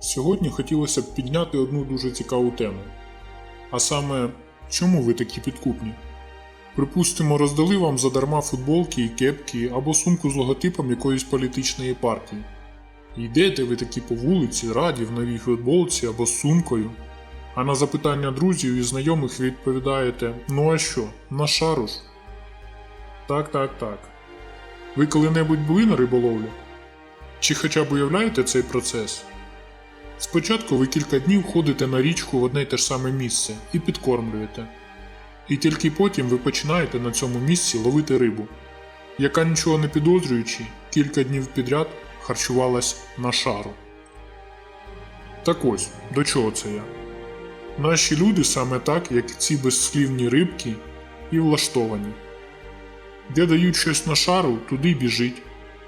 Сьогодні хотілося б підняти одну дуже цікаву тему. А саме, чому ви такі підкупні? Припустимо, роздали вам задарма футболки і кепки або сумку з логотипом якоїсь політичної партії. Йдете ви такі по вулиці, раді в новій футболці або з сумкою. А на запитання друзів і знайомих відповідаєте: ну а що, на шару ж? Так, так, так. Ви коли-небудь були на риболовлі? Чи хоча б уявляєте цей процес? Спочатку ви кілька днів ходите на річку в одне й те ж саме місце і підкормлюєте. І тільки потім ви починаєте на цьому місці ловити рибу, яка нічого не підозрюючи, кілька днів підряд харчувалась на шару. Так ось, до чого це я? Наші люди саме так, як ці безслівні рибки, і влаштовані. Де дають щось на шару, туди біжить.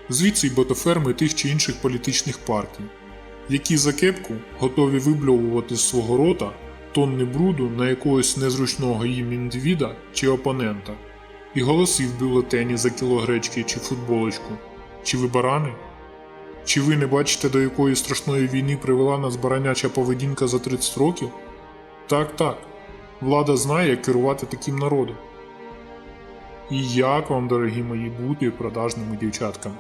Звідси й ботоферми тих чи інших політичних партій, які за кепку готові вибльовувати з свого рота тонни бруду на якогось незручного їм індивіда чи опонента, і голоси в бюлетені за кіло гречки чи футболочку. Чи ви барани? Чи ви не бачите, до якої страшної війни привела нас бараняча поведінка за 30 років? Так, так. Влада знає, як керувати таким народом. І як вам, дорогі мої, бути продажними дівчатками?